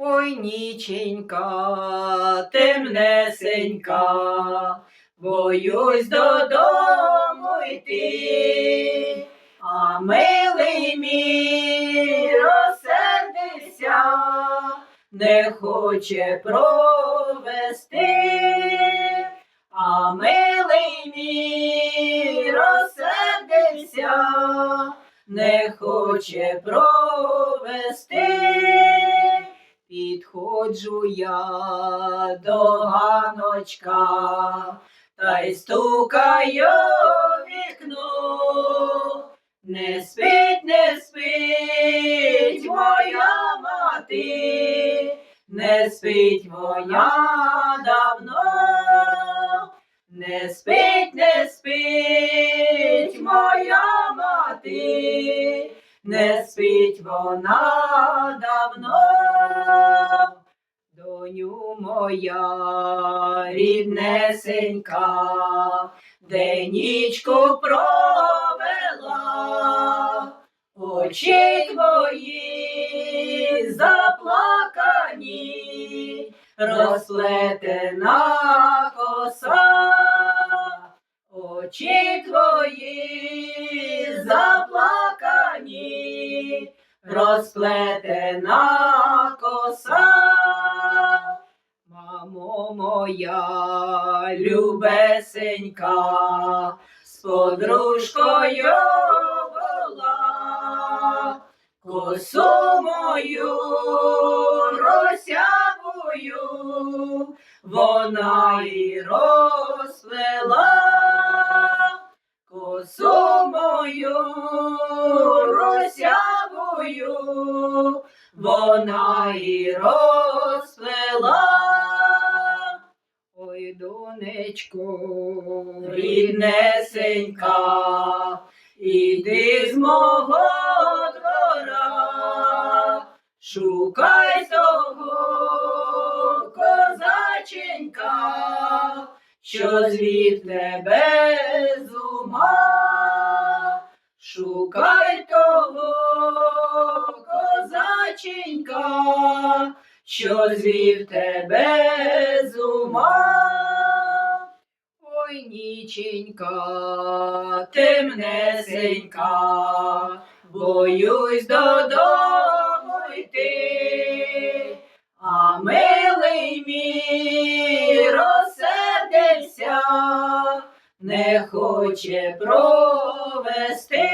Ой, ніченька, темнесенька, боюсь додому йти, а милий мій розсердився, не хоче провести, а милий мій розсердився, не хоче провести. Підходжу я до ганочка, та й стукаю вікно. Не спить, не спить моя мати, не спить моя давно, не спить, не спить моя мати, не спить вона давно. Моя ріднесенька, де нічку провела, очі твої заплакані, розплетена коса, очі твої заплакані, розплетена коса. Мамо моя любесенька, з подружкою була, косу мою росявую, вона і розплела, косу мою росявую, вона і розплела. Ой, донечко, ріднесенька, іди з мого двора, шукай того козаченька, що звів тебе з ума, шукай того козаченька, що звів тебе з ума. Ой, темнесенька, боюсь додому йти, а милий мій розсердився, не хоче провести,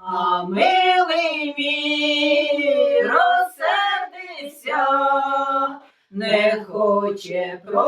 а милий мій хоче провести.